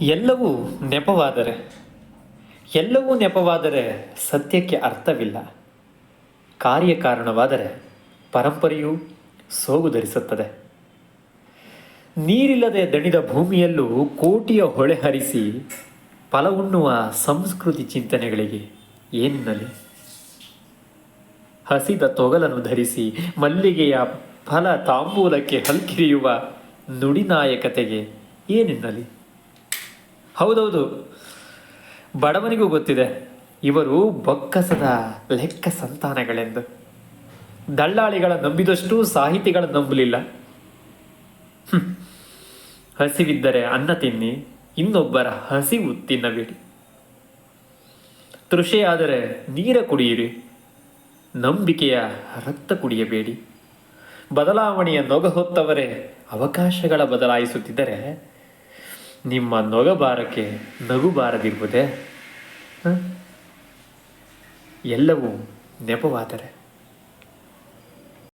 ಎಲ್ಲವೂ ನೆಪವಾದರೆ ಎಲ್ಲವೂ ನೆಪವಾದರೆ ಸತ್ಯಕ್ಕೆ ಅರ್ಥವಿಲ್ಲ. ಕಾರ್ಯಕಾರಣವಾದರೆ ಪರಂಪರೆಯು ಸೋಗು ಧರಿಸುತ್ತದೆ. ನೀರಿಲ್ಲದೆ ದಣಿದ ಭೂಮಿಯಲ್ಲೂ ಕೋಟಿಯ ಹೊಳೆ ಹರಿಸಿ ಫಲ ಉಣ್ಣುವ ಸಂಸ್ಕೃತಿ ಚಿಂತನೆಗಳಿಗೆ ಏನಿನ್ನಲಿ? ಹಸಿದ ತೊಗಲನ್ನು ಧರಿಸಿ ಮಲ್ಲಿಗೆಯ ಫಲ ತಾಂಬೂಲಕ್ಕೆ ಹಲ್ಕಿರಿಯುವ ನುಡಿನಾಯಕತೆಗೆ ಏನಿನ್ನಲಿ? ಹೌದೌದು. ಬಡವನಿಗೂ ಗೊತ್ತಿದೆ, ಇವರು ಬೊಕ್ಕಸದ ಲೆಕ್ಕ ಸಂತಾನಗಳೆಂದು. ದಳ್ಳಾಳಿಗಳ ನಂಬಿದಷ್ಟು ಸಾಹಿತಿಗಳ ನಂಬಲಿಲ್ಲ. ಹಸಿವಿದ್ದರೆ ಅನ್ನ ತಿನ್ನಿ, ಇನ್ನೊಬ್ಬರ ಹಸಿವು ತಿನ್ನಬೇಡಿ. ತೃಷೆಯಾದರೆ ನೀರ ಕುಡಿಯಿರಿ, ನಂಬಿಕೆಯ ರಕ್ತ ಕುಡಿಯಬೇಡಿ. ಬದಲಾವಣೆಯ ನೊಗ ಹೊತ್ತವರೇ ಅವಕಾಶಗಳ ಬದಲಾಯಿಸುತ್ತಿದ್ದರೆ ನಿಮ್ಮ ನೊಗಬಾರಕ್ಕೆ ನಗು ಬಾರದಿರುವುದೇ ಎಲ್ಲವೂ ನೆಪವಾದರೆ.